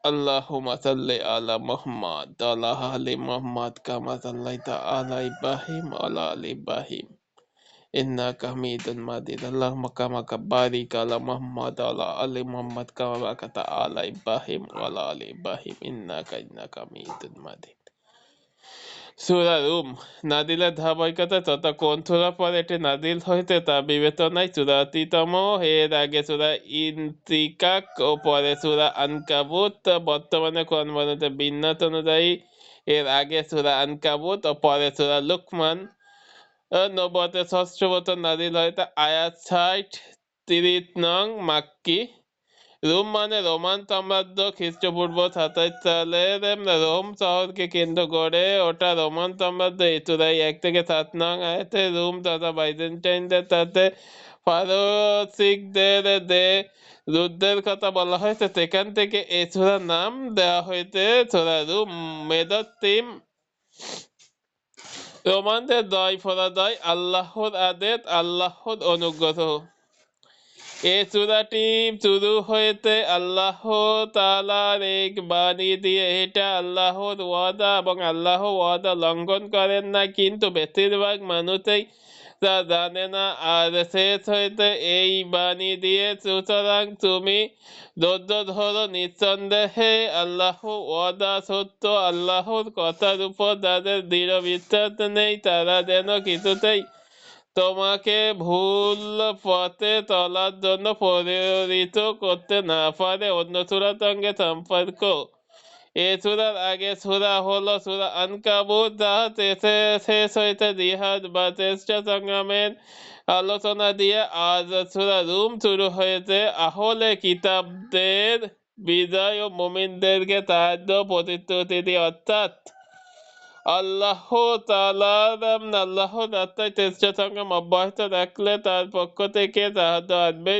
اللهم صل على محمد وعلى آل محمد كما صليت على إبراهيم وعلى آل إبراهيم. إنك حميد مجيد. اللهم كما بارك على محمد وعلى آل محمد كما باركت على إبراهيم وعلى آل إبراهيم. إنك إنك حميد مجيد. সূরা room নাদিলের ধারাবাহিকতা তথা গ্রন্থরা পর এটি নাদিল হইতে তা বিবেচনায় চুরাশিতম এর আগে সূরা ইনতিকাক ও পরে সূরা আনকাবুত বর্তমানে কোরআন বিন্যাস অনুযায়ী। এর আগে সূরা আনকাবুত ও পরে সূরা লুকমান নবতে ষষ্ঠ বছর নাদিল হইতে আয়াত ষাট তিরিশ নং মাক্কি। রোম মানে রোমান সাম্রাজ্য খ্রিস্টপূর্ব সাতাশ সালের রোম শহরকে কেন্দ্র করে ওটা রোমান সাম্রাজ্য এচুরাই এক থেকে সাত নং আয়াতে রোম তথা বাইজেন্টাইনদের সাথে ফারসিকদের দে যুদ্ধের কথা বলা হয়েছে। সেখান থেকে এই ছোড়ার নাম দেওয়া হয়েছে ছোড়া রুম মেদর তিম। রোমানদের দয় ফরাদয় আল্লাহর আদেশ, আল্লাহর অনুগ্রহ। এ সূরাটি শুরু হয়েছে আল্লাহ তাআলার এক বাণী দিয়ে। এটা আল্লাহর ওয়াদা এবং আল্লাহ ওয়াদা লঙ্ঘন করেন না, কিন্তু বেশিরভাগ মানুষই তা জানে না। আর শেষ হইতে এই বাণী দিয়ে, সুতরাং তুমি ধৈর্য ধরো নিঃসন্দেহে। আল্লাহ ওয়াদা সত্য, আল্লাহর কথার উপর যাদের দৃঢ় বিশ্বাস নেই, তারা যেন কিছুতেই তোমাকে ভুল পথে চলার জন্য পরিচিত করতে না পারে, অন্য সুরার সঙ্গে সম্পর্ক। এ সুরার আগে সুরা হলো সুরা আনকাবুত, যা শেষ হইতে জিহাদ বা চেষ্টা সংগ্রামের আলোচনা দিয়ে আজ সুরা রুম শুরু হয়েছে। আহলে কিতাবদের বিজয় ও মোমিনদেরকে সাহায্য প্রতিশ্রুতি অর্থাৎ আল্লাহ রাস্তায় চেষ্টা সংগ্রাম অব্যাহত রাখলে তার পক্ষ থেকে সাহায্য আসবে।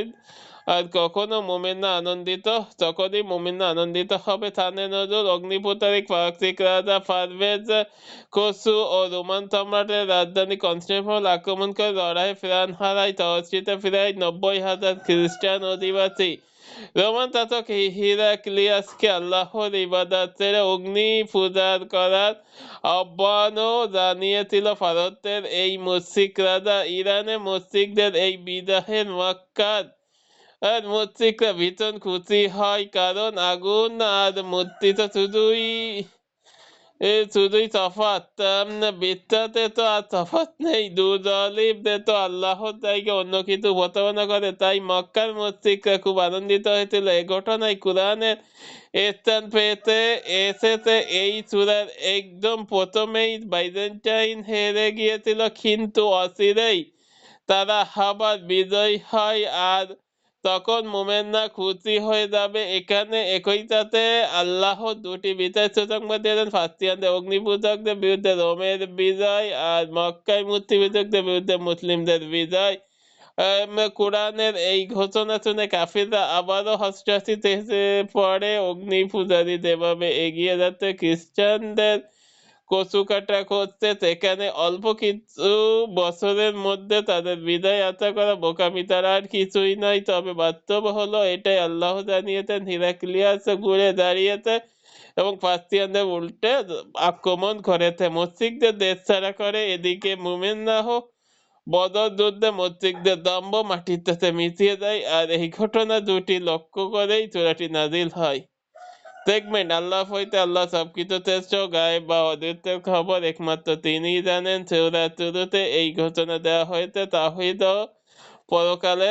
আর কখনো মোমেন্না আনন্দিত তখনই মোমেন্না আনন্দিত হবে, থানে নজর অগ্নিপুতারিক পারসিক রাজা পারভেজ খসু ও রোমান সম্রাটের রাজধানী কনস্টেবল আক্রমণ করে লড়াই প্রাণ হারায় তহসিতে ফিরায় নব্বই হাজার খ্রিস্টান অধিবাসী। রোমান শাসক হিরাক্লিয়াসকে আল্লাহর ইবাদতের অগ্নি পূজার করার আহ্বানও জানিয়েছিল ভারতের এই মুসিক রাজা ইরানে মুসিকদের এই বিদাহের মক্কার আর মুসিকরা ভীষণ খুশি হয় কারণ আগুন আর মূর্তি তো শুধুই এ শুধুই তফাত বিদ্যাতে তো আর তফাত নেই। দুজলিবদের তো আল্লাহর জায়গায় অন্য কিছু উপস্থাপনা করে তাই মক্কার মসজিদরা খুব আনন্দিত হয়েছিল এ ঘটনায় কোরআনের স্থান পেতে এসেছে এই চূড়ার একদম প্রথমেই বাইজেন্টাইন হেরে গিয়েছিল কিন্তু অচিরেই তারা আবার বিজয় হয় আর তখন মোমেনরা খুশি হয়ে যাবে, এখানে একই সাথে আল্লাহ দুটি বিচার সংবাদ দিলেন ফাস্তিয়ানদের অগ্নিপূজকদের বিরুদ্ধে রোমের বিজয় আর মক্কায় মূর্তি পূজকদের বিরুদ্ধে মুসলিমদের বিজয়। কোরআনের এই ঘোষণা শুনে কাফিররা আবারও হস্তাশিত এসে পড়ে অগ্নি পূজারী যেভাবে এগিয়ে যাচ্ছে, খ্রিস্টানদের কচু কাটা করতে সেখানে অল্প কিছু বছরের মধ্যে তাদের বিদায় আশা করা বোকামি তারা আর কিছুই নয়। তবে বাস্তব হলো এটাই। আল্লাহ জানিয়েছেন, হিরাক্লিয়াস ঘুরে দাঁড়িয়েছে এবং পাস্তিয়ানদের উল্টে আক্রমণ করেছে। মসজিদদের দেশ ছাড়া করে এদিকে মুমিন্নাহ বদর যুদ্ধে মসজিদদের দম্ভ মাটিতে মিশিয়ে দেয়। আর এই ঘটনা দুটি লক্ষ্য করেই চূড়াটি নাজিল হয়। দেখবেন আল্লাহ হইতে আল্লাহ সবকিছু শ্রেষ্ঠ, গায়েব বা অদৃত্যের খবর একমাত্র তিনিই জানেন। শুরুতে এই ঘোষণা দেওয়া হয়েছে তাহিদ পরকালে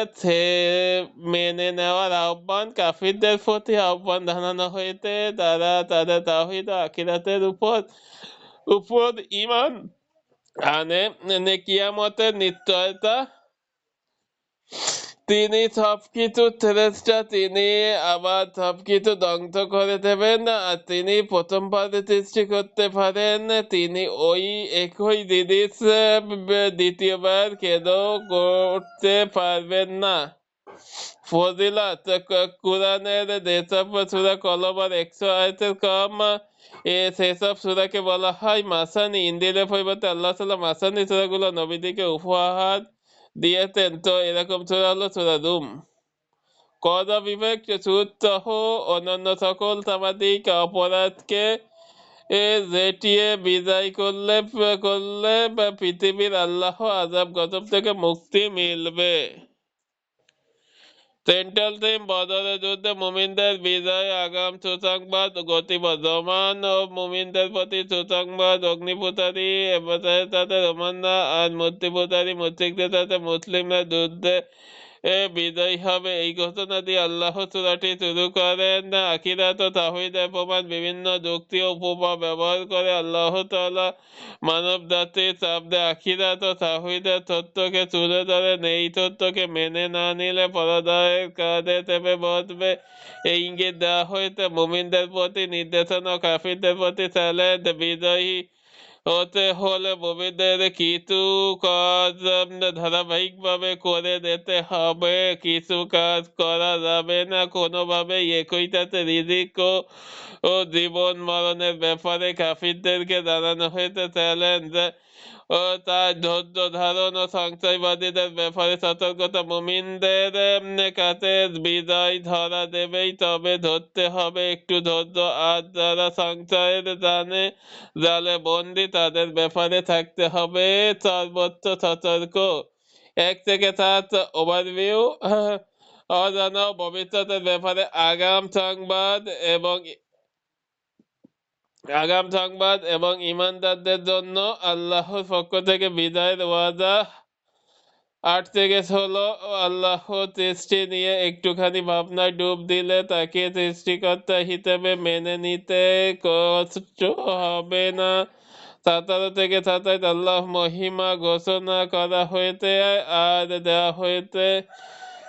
মেনে নেওয়ার আহ্বান, কাফিরদের প্রতি আহ্বান জানানো হয়েছে। তারা তাদের তাহিদ আখিরাতের উপর উপর ইমান আনে। কিয়ামতের নিশ্চয়তা তিনি সবকিছু শ্রেষ্ঠা, তিনি আবার সবকিছু ধ্বংস করে দেবেন, আর তিনি প্রথমবার সৃষ্টি করতে পারেন, তিনি ওই একই জিনিস দ্বিতীয়বার কেন করতে পারবেন না? ফজিলত কোরআনের যেসব সুরা কলবার একশো আয়তের কম, এ সেসব সুরাকে বলা হয় মাসানি। ইন্দিরের পরিবর্তে আল্লাহ সাল্লাহ মাসানি সুরাগুলো নবীদিকে উপহার দিয়েছেন তো এরকম সুরা হলো সুরা রুম কদ বিবেক চতুর্থ অন্যান্য সকল সামাজিক অপরাধকে জেটিয়ে বিদায় করলে করলে পৃথিবীর আল্লাহ আজাব গজব থেকে মুক্তি মিলবে সেন্ট্রাল টিম বদরের যুদ্ধে মুমিনদের বিজয় আগাম সুসংবাদ গতিবর্ধমান ও মুমিনদের প্রতি সুসংবাদ অগ্নিপুতারি এবং সাথে রোমান্না আর মূর্তিপুতারি মুসিকদের সাথে মুসলিমরা যুদ্ধে এ বিজয়ী হবে। এই ঘোষণা দিয়ে আল্লাহ সূরাটি শুরু করেন। আকিরাত তাহিদের প্রমাণ বিভিন্ন যুক্তি উপমা ব্যবহার করে আল্লাহ তাআলা মানব জাতির সামনে আখিরাত তাহিদের তত্ত্বকে তুলে ধরেন। এই তত্ত্বকে মেনে না নিলে পরাজয়ের কাঁধে চেপে বসবে। এই ইঙ্গিত দেওয়া হয়েছে, মুমিনদের প্রতি নির্দেশনা কাফিরদের প্রতি চ্যালেঞ্জ, বিজয়ী হতে হলে মুমিনদের কিছু কাজ? ধারাবাহিকভাবে করে যেতে হবে। কিছু কাজ করা যাবে না। কোনোভাবে একইটাতে রিজিক ও জীবন মরণের ব্যাপারে কাফিরদেরকে জানানো হয়েছে। চ্যালেঞ্জ ও তার ধৈর্য ধারণ ও সঞ্চয়বাদীদের ব্যাপারে সতর্কতা মুমিনদের কাছে বিদায় ধরা দেবেই, তবে ধরতে হবে একটু ধৈর্য। আর যারা সঞ্চয়ের জানে, জালে বন্দি, তাদের ব্যাপারে থাকতে হবে সর্বোচ্চ সতর্ক। এক থেকে সাত ওভারভিউ অজানা ভবিষ্যতের ব্যাপারে আগাম সংবাদ এবং আগাম সংবাদ এবং ইমানদারদের জন্য আল্লাহর পক্ষ থেকে বিদায়ের ওয়াদা আট থেকে ষোলো আল্লাহ সৃষ্টি নিয়ে একটুখানি ভাবনায় ডুব দিলে তাকে সৃষ্টিকর্তা হিসেবে মেনে নিতে কষ্ট হবে না। সতেরো থেকে সাতাইশ, আল্লাহ মহিমা ঘোষণা করা হয়েছে আর দেওয়া হয়েছে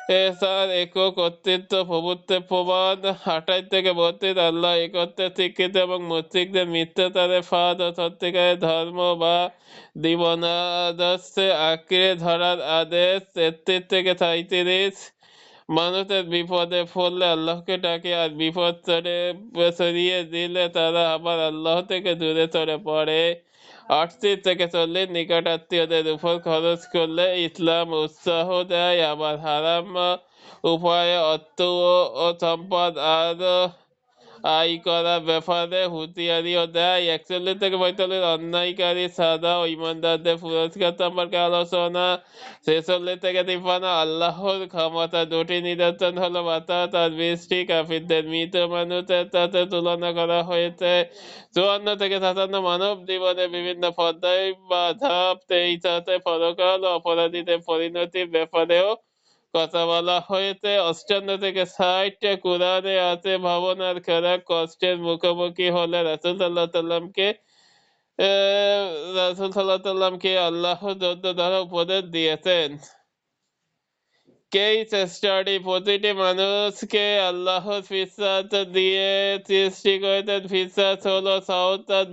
এসার একক কর্তৃত্ব প্রভুত্বের প্রমাণ। আঠাইশ থেকে বত্রিশ আল্লাহ একত্রে শিক্ষিত এবং মুসিকদের মিথ্যাচারে ফাঁদ ও সত্যিকারের ধর্ম বা জীবনাদর্শে আঁকড়ে ধরার আদেশ তেত্রিশ থেকে সাঁত্রিশ মানুষের বিপদে পড়লে আল্লাহকে ডাকে আর বিপদ চড়ে, সরিয়ে দিলে তারা আবার আল্লাহ থেকে দূরে সরে পড়ে। আটত্রিশ থেকে চল্লিশ নিকট আত্মীয়দের উপর খরচ করলে ইসলাম উৎসাহ দেয়, আবার হারাম উপায়ে অর্থ ও সম্পদ আর আয় করার ব্যাপারে হুঁশিয়ারিও দেয়। একচল্লিশ থেকে পঁয়তাল্লিশ অন্যায়কারী সাদা ও ইমানদারদের পুরস্কার সম্পর্কে আলোচনা। ছেচল্লিশ থেকে তিপ্পান্ন আল্লাহর ক্ষমতা দুটি নিদর্শন হলো বাতাস আর বৃষ্টি কাফিরদের মৃত মানুষের সাথে তুলনা করা হয়েছে। চুয়ান্ন থেকে সাতান্ন মানব জীবনে বিভিন্ন পর্যায় বা ধাপ এই সাথে পরকাল অপরাধীদের পরিণতির ব্যাপারেও কথা বলা হয়েছে, অষ্টান্ন থেকে ষাট কোরআনে আছে ভাবনার খারাপ কষ্টের মুখোমুখি হলে রাসুল সাল্লাহ সাল্লামকে রাসুল সাল্লাহ সাল্লামকে আল্লাহ যত দ্বারা উপদেশ দিয়েছেন। কেস স্টাডি প্রতিটি মানুষকে আল্লাহ ফিসাত দিয়ে সৃষ্টি করেছেন। হলো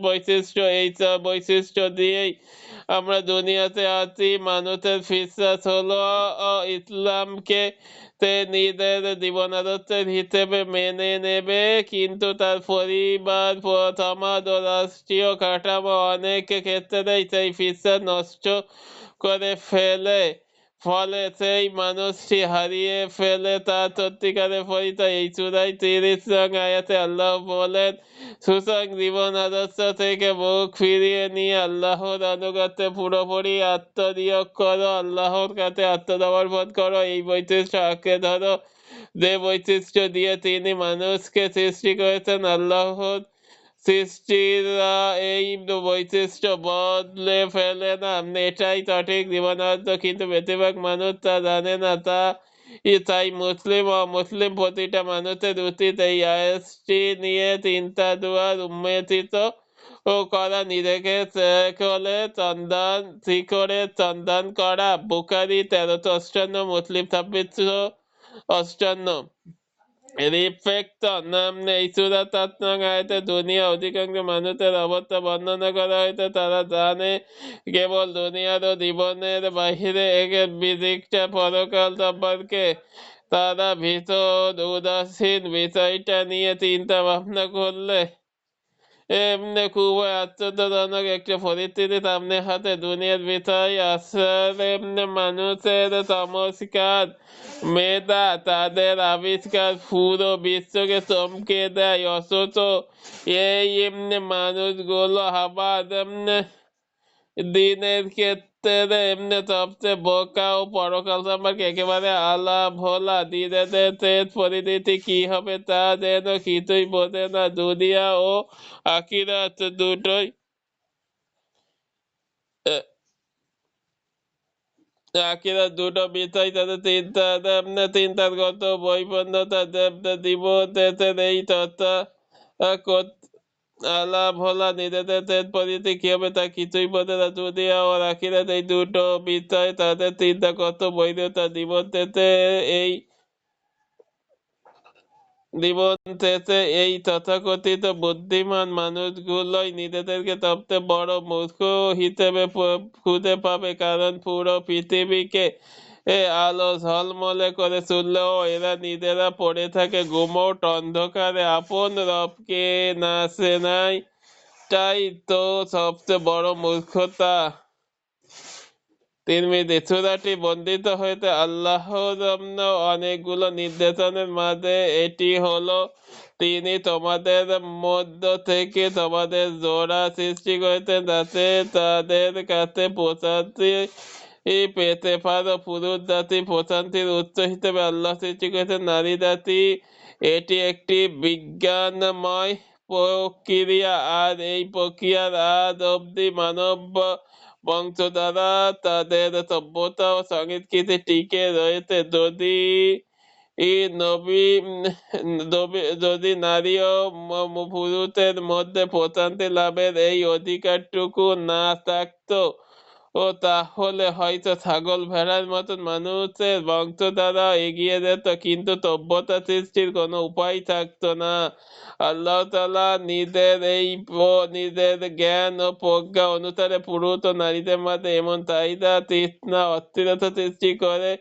বৈশিষ্ট্য, এই বৈশিষ্ট্য দিয়েই আমরা দুনিয়াতে আছি, মানুষের বিশ্বাস হলো ইসলামকে তে নিজের জীবন আদর্শের হিসেবে মেনে নেবে, কিন্তু তার পরিবার, সমাজ ও রাষ্ট্রীয় কাঠামো অনেক ক্ষেত্রেই সেই বিশ্বাস নষ্ট করে ফেলে। ফলে সেই মানুষটি হারিয়ে ফেলে তার সত্যিকারের পরিচয় এই চূড়াই তিরিশ রং আয়াতে আল্লাহ বলেন সুসং জীবন আদর্শ থেকে মুখ ফিরিয়ে নিয়ে আল্লাহর অনুগতে পুরোপুরি আত্মনিয়োগ করো, আল্লাহর কাছে আত্মসমর্পণ করো, এই বৈশিষ্ট্য আঁকে ধরো। যে বৈশিষ্ট্য দিয়ে তিনি মানুষকে সৃষ্টি করেছেন, আল্লাহর সৃষ্টিরা এই বৈশিষ্ট্য বদলে ফেলে না। এটাই সঠিক জীবনার্থ, কিন্তু বেশিরভাগ মানুষ তা জানে না। তা তাই মুসলিম ও মুসলিম প্রতিটা মানুষের উচিত এই আয়াসটি নিয়ে চিন্তা দুয়ার উন্মেষিত ও করা নিজেকে করে চন্দন, শিখরে চন্দন করা। বুকারি তেরোশো অষ্টান্ন, মুসলিম ছাব্বিশশো অষ্টান্ন। রিফেক্ট নামে এই সুরাতাত্মক আয়তে দুনিয়া অধিকাংশ মানুষের অবস্থা বর্ণনা করা হয়েছে তারা জানে কেবল দুনিয়ার ও জীবনের বাহিরে একের বিদিকটা পরকাল সম্পর্কে তারা ভীষণ উদাসীন বিষয়টা নিয়ে চিন্তা ভাবনা করলে এমনি খুবই আশ্চর্যজনক একটি পরিস্থিতি সামনে হাতে দুনিয়ার বিষয় আসলে মানুষের চমৎকার মেধা তাদের আবিষ্কার পুরো বিশ্বকে চমকে দেয়, অথচ এই মানুষগুলো আবার দিনের ক্ষেত্রে সবচেয়ে বোকা ও পরকাল সম্পর্কে একেবারে আলা ভোলা। দিনের শেষ পরিণতি কি হবে তা না। দুনিয়া ও আখিরাত দুটোই আখিরাত দুটো বিষয় তাদের চিন্তা, এমনি চিন্তার গত বৈপন্নতা দেবতা দিব দেশের এই তথা আলা ভোলা নিজেদের পরিণতি কি হবে তা কিছুই বোঝে না। দুনিয়া ও আখিরাত এই দুটো বিষয় তাদের চিন্তা কত বৈধতা জীবন শেষে এই জীবন শেষে এই তথাকথিত বুদ্ধিমান মানুষগুলোই নিজেদেরকে সবচেয়ে বড় মূর্খ হিসেবে খুঁজে পাবে। কারণ পুরো পৃথিবীকে এ আলো ঝলমলে করে তুললেও এরা নিজেরা পড়ে থাকে গুমোট অন্ধকারে, আপন রবকে না নাই তাই তো সবচেয়ে বড় মূর্খতা। তিরমিজি সূরাটি বর্ণিত হয়েছে আল্লাহর অনেকগুলো নির্দেশনের মাঝে এটি হলো, তিনি তোমাদের মধ্য থেকে তোমাদের জোড়া সৃষ্টি করেছেন যাতে তাদের কাছে প্রশান্তি পেতে পারো, পুরুষ জাতি প্রশান্তির উৎস হিসেবে আল্লাহ সৃষ্টি করেছেন, নারী জাতি এটি একটি বিজ্ঞানময় প্রক্রিয়া, আর এই প্রক্রিয়ার আজ অবধি মানব বংশ দ্বারা তাদের সভ্যতা ও সংস্কৃতি টিকে রয়েছে। যদি নবী যদি নারী ও পুরুষের মধ্যে প্রশান্তি লাভের এই অধিকারটুকু না থাকতো ও তাহলে হয়তো ছাগল ভেড়ার মতন মানুষের বংশ দ্বারা এগিয়ে যেত, কিন্তু সভ্যতা সৃষ্টির কোনো উপায় থাকতো না। আল্লাহ তালা নিজের এই নিজের জ্ঞান ও প্রজ্ঞা অনুসারে পুরুষ ও নারীদের মধ্যে এমন চাহিদা, তৃষ্ণা, অস্থিরতা সৃষ্টি করে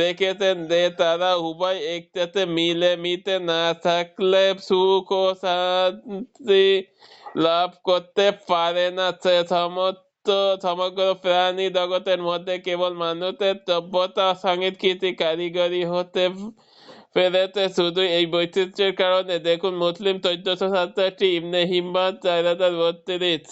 রেখেছেন যে তারা উভয় একসাথে মিলে মিতে না থাকলে সুখ ও শান্তি লাভ করতে পারে না। সে সমস্ত সমগ্র প্রাণী জগতের মধ্যে কেবল মানুষের সভ্যতা, সংস্কৃতি, কারিগরি হতে পেরেছে। শুধু এই বৈচিত্র্যের কারণে দেখুন, মুসলিম চোদ্দশো সাতষট্টি ইবনে হিম্বাদ চার হাজার বত্রিশ।